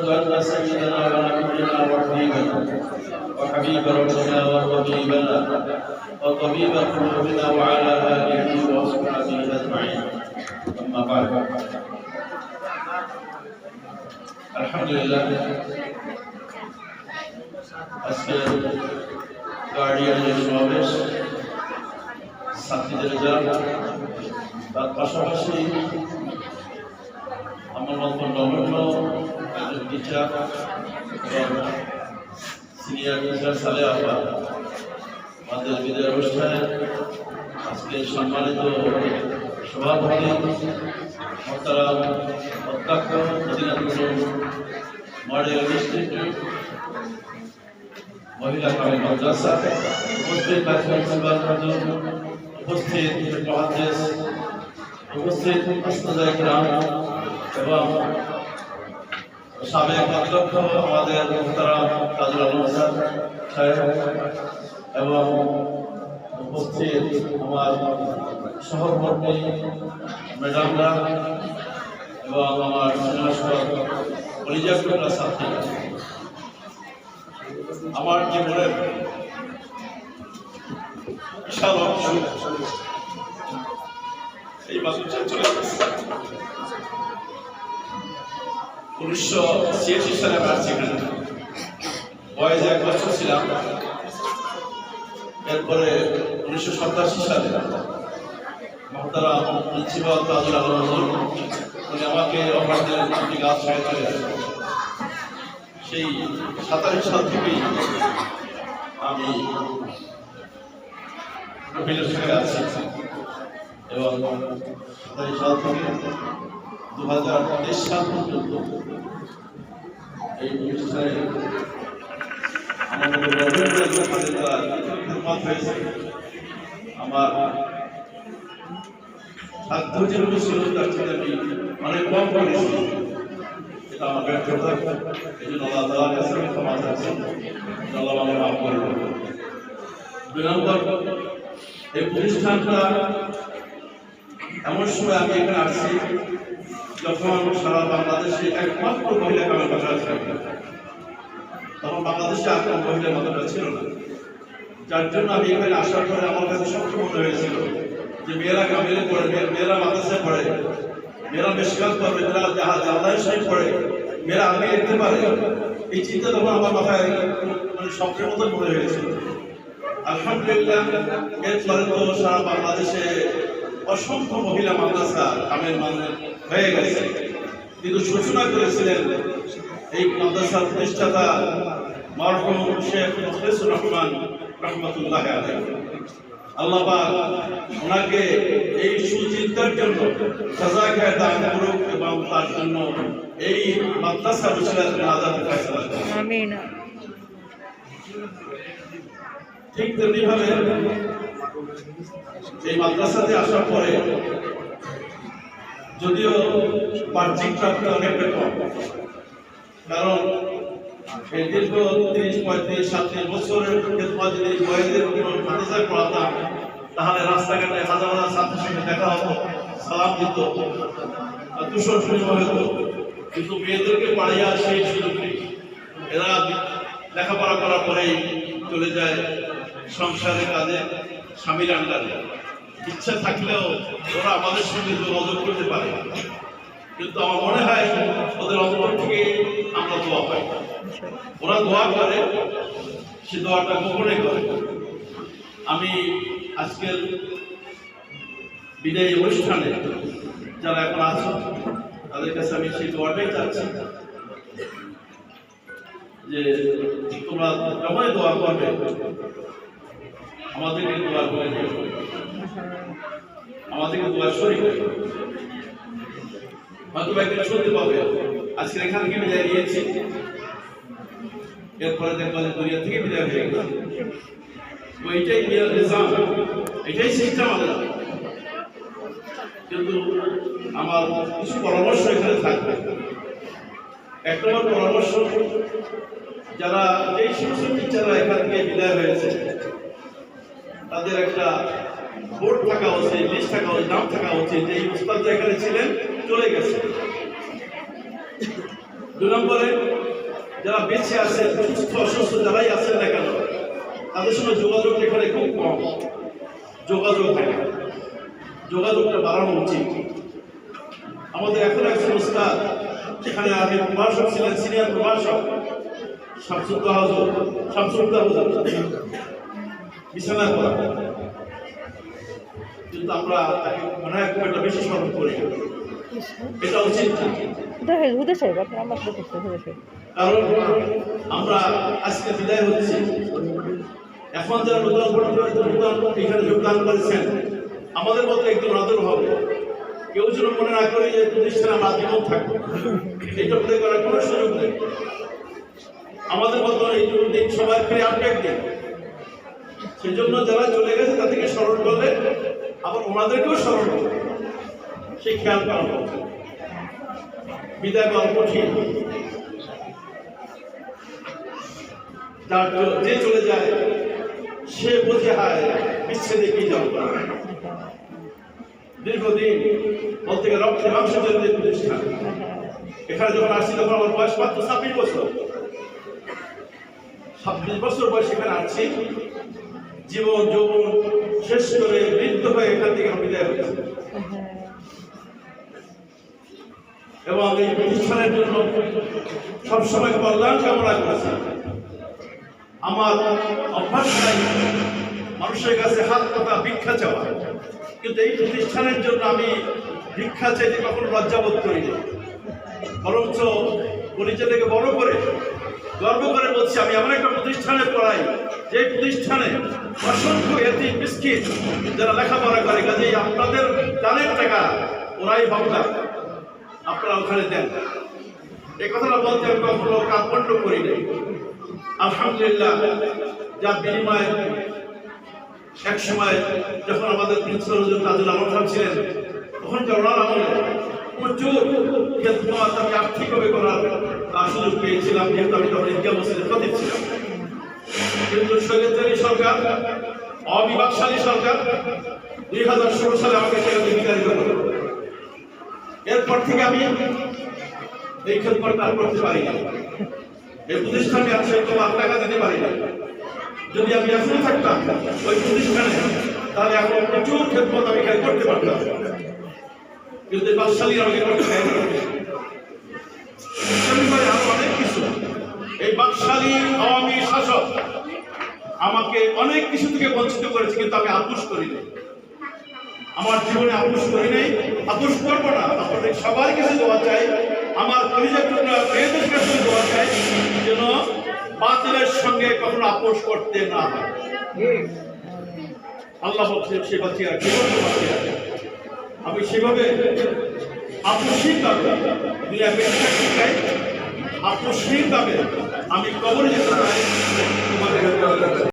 واشهد ان سيدنا ونبينا وحبيبنا وحبيب ربنا وطبيبنا وطبيب قلوبنا وعلى اله واصحابه اجمعين اما بعد الحمد لله আজকে গার্ডিয়ানের সমাবেশ ছাত্রীদের যান তার পাশাপাশি আমার মতো নগণ্য একজন টিচার সিনিয়র টিচার সালে আপা আমাদের বিদায় অনুষ্ঠানে আজকে সম্মানিত সভাপতি মোহতারাম অধ্যক্ষ অধিনাথ মডেল ইনস্টিটিউট মহিলা কলেজ মাদ্রাসা উপস্থিত উপস্থিত মহাদেশ উপস্থিত গ্রাম এবং সাবেক অধ্যক্ষ আমাদের মোহতারাম কাজল আলম সাহেব এবং উপস্থিত আমার সহকর্মী ম্যাডামরা এবং আমার পরিচালকরা ছাত্রীরা আমার জীবনের বিশাল অংশ এই গেছে উনিশশো ছিয়াশি সালে আমি আসছি এখানে। এরপরে উনিশশো সাতাশি সালে মহতারা আমাকে অফার গাছ আসবেন সেই সাতাশ সাল থেকেই আমি আছি। এবং সাল থেকে দু হাজার তেইশ সাল পর্যন্ত এই প্রতিষ্ঠানে আমাদের হয়েছে আমার সাধ্য যেগুলো ছিল তার থেকে আমি অনেক কম করেছি এটা আমার ব্যর্থতা এই জন্য আল্লাহ তালার কাছে আমি ক্ষমা চাচ্ছি আল্লাহ আমাকে মাফ করে দেবেন। দুই নম্বর এই প্রতিষ্ঠানটা এমন সময় আমি এখানে আসছি, যখন সারা বাংলাদেশে একমাত্র মহিলা কামের বাসা আছে। তখন বাংলাদেশে আর কোনো মহিলার মাত্রাটা ছিল না। যার জন্য আমি এখানে আসার পরে আমার কাছে সবচেয়ে মনে হয়েছিল যে মেয়েরা কামিলে পড়ে মেয়ে- মেয়েরা মাদ্রাসায় পড়ে, মেয়েরা বেশকাল করবে মেয়েরা যাহা জানলাই সাহেব পড়ে। মেয়েরা আগে লিখতে পারে। এই চিন্তা তখন আমার মাথায় মানে সবচেয়ে মতো মনে হয়েছিল। আলহামদুলিল্লাহ, এরপরে তো সারা বাংলাদেশে অসংখ্য মহিলা মাদ্রাসা কামের মানে হয়ে গেছে। কিন্তু সূচনা করেছিলেন এই মাদ্রাসার প্রতিষ্ঠাতা মরহুম শেখ মুখলিসুর রহমান রহমতুল্লাহ আল্লাহ ওনাকে এই সুচিন্তার জন্য সাজাকে দান করুক এবং তার জন্য এই মাদ্রাসা বিশ্ববিদ্যালয়ের আজাদ ফয়সালা ঠিক তেমনি ভাবে এই মাদ্রাসাতে আসার পরে যদিও বাহ্যিক প্রাপ্তি অনেকটা কম, কারণ এই দীর্ঘ তিরিশ, পঁয়ত্রিশ, সাতত্রিশ বছরের যদি বয়সের কোনো মাদ্রাসায় পড়াতাম, তাহলে রাস্তাঘাটে হাজার হাজার ছাত্রের সঙ্গে দেখা হতো, সালাম দিত দুশো বিনিময় হতো। কিন্তু মেয়েদেরকে পাড়িয়ে সেই সুযোগ নেই। এরা লেখাপড়া করার পরেই চলে যায় সংসারের কাজে। স্বামীর আন্ডারে। ইচ্ছা থাকলেও ওরা আমাদের সঙ্গে যোগাযোগ করতে পারে। কিন্তু আমার মনে হয় ওদের অন্তর থেকে আমরা দোয়া পাই। ওরা দোয়া করে, সে দোয়াটা গোপনে করে। আমি আজকের বিদায়ী অনুষ্ঠানে যারা এখন আছো, তাদের কাছে আমি সেই দোয়াটাই চাচ্ছি যে তোমরা যখনই দোয়া করবে? আমাদেরকে দোয়া করে আমাদেরকে দোয়া শরীর হয়তো একদিন শুনতে পাবে। আজকে এখান থেকে বিদায় নিয়েছি। এরপরে দেখব যে দুনিয়া থেকে বিদায় হয়ে গেছে। তো এইটাই নিজাম এটাই সিস্টেম আমাদের কিন্তু আমার কিছু পরামর্শ এখানে থাকবে। এক নম্বর পরামর্শ, যারা এই সমস্ত টিচাররা এখান থেকে বিদায় হয়েছে তাদের একটা বোর্ড থাকা উচিত লিস্ট থাকা উচিত নাম থাকা উচিত এই উস্তাদ এখানে ছিলেন, চলে গেছে। দুই নম্বরে, যারা বেঁচে আছে সুস্থ, অসুস্থ, যারাই আছেন না কেন, তাদের সঙ্গে যোগাযোগ এখানে খুব কম। যোগাযোগ থাকে যোগাযোগটা বাড়ানো উচিত। আমাদের এখন এক সংস্থা সেখানে আগে প্রভাষক ছিলেন সিনিয়র প্রভাষক শামসুদ্দোহ শামসুদ্দোহ বিছানা করা কিন্তু আমরা তাকে মনে হয় খুব একটা বেশি স্মরণ করি। এটা উচিত না। দেখে হুদে সাহেব আপনার আমার দেখেছে হুদে সাহেব। কারণ আমরা আজকে বিদায় হচ্ছি। এখন যারা নতুন ভর্তি এখানে যোগদান করেছেন আমাদের মতো একজন আদর হবে। কেউ যেন মনে না করে যে প্রতিষ্ঠানে আমরা জীবন থাকব। এটা মনে করার কোনো সুযোগ নেই। আমাদের মতো এই দিন সবাই ফিরে আসবে একদিন। সেই জন্য যারা চলে গেছে, তাদেরকে স্মরণ করলে আবার ওনাদেরকেও স্মরণ করবে। সেই খেয়াল করা। বিদায় পাওয়া কঠিন। যে চলে যায়, সে বোঝে, হায়, বিচ্ছেদে কি যাব। দীর্ঘদিন বলতে গেলে মাংস জন্য প্রতিষ্ঠান এখানে যখন আসছি, তখন আমার বয়স মাত্র ছাব্বিশ বছর। ছাব্বিশ বছর বয়স এখানে আসছি। জীবন, যৌবন শেষ করে বৃদ্ধ হয়ে এখান থেকে আমি হয়েছি এবং এই প্রতিষ্ঠানের জন্য সবসময় কল্যাণ কামনা করেছি। আমার অভ্যাস নাই মানুষের কাছে হাত পাতা ভিক্ষা চাওয়া। কিন্তু এই প্রতিষ্ঠানের জন্য আমি ভিক্ষা চাইতে কখনো লজ্জাবোধ করি না বরঞ্চ পরিচয়টাকে বড় করে, গর্ব করে বলছি, আমি এমন একটা প্রতিষ্ঠানে পড়াই যে প্রতিষ্ঠানে অসংখ্য এতি বিস্কিট যারা লেখাপড়া করে, কাজেই আপনাদের দানের টাকা ওরাই ভাবনা। আপনারা ওখানে দেন। এই কথাটা বলতে আমি কখনো কাপড় করি নাই। আলহামদুলিল্লাহ, যার বিনিময়ে এক সময় যখন আমাদের প্রিন্সিপাল হুজুর তাজুল ছিলেন, তখন করোনার আমলে প্রচুর খেদমত আমি আর্থিকভাবে করার সুযোগ পেয়েছিলাম, যেহেতু আমি তখন মসজিদের প্রতীক ছিলাম। কিন্তু স্বৈরাচারী সরকার অবিভাগশালী সরকার দুই হাজার ষোলো সালে আমাকে সেখানে বিতাড়িত করে এরপর থেকে আমি এই খেদমতটা আর করতে পারি না এই প্রতিষ্ঠানে আছে তোমার টাকা দিতে পারি না যদি আমি এখনও থাকতাম ওই প্রতিষ্ঠানে, তাহলে এখন প্রচুর খেদমত আমি এখানে করতে পারতাম। কিন্তু বাদশালী আমাকে করতে। ইসলামী ভাই আরও অনেক কিছু। এই বাকশালী আওয়ামী শাসক আমাকে অনেক কিছু থেকে বঞ্চিত করেছে, কিন্তু আমি আপোষ করি নাই। আমার জীবনে আপোষ করি নাই। আপোষ করব না আপনাদের সবার কাছে দোয়া চাই। আমার পরিচয় মেয়েদের কাছে দোয়া চাই, যেন বাতিলের সঙ্গে কখনো আপোষ করতে না হয়। আল্লাহ বলছে সে বাঁচিয়া বাঁচিয়া আমি সেভাবে আপোষহীনভাবে দুনিয়া বেঁচে থাকতে চাই। আপোষহীনভাবে আমি কবরে যেতে চাই।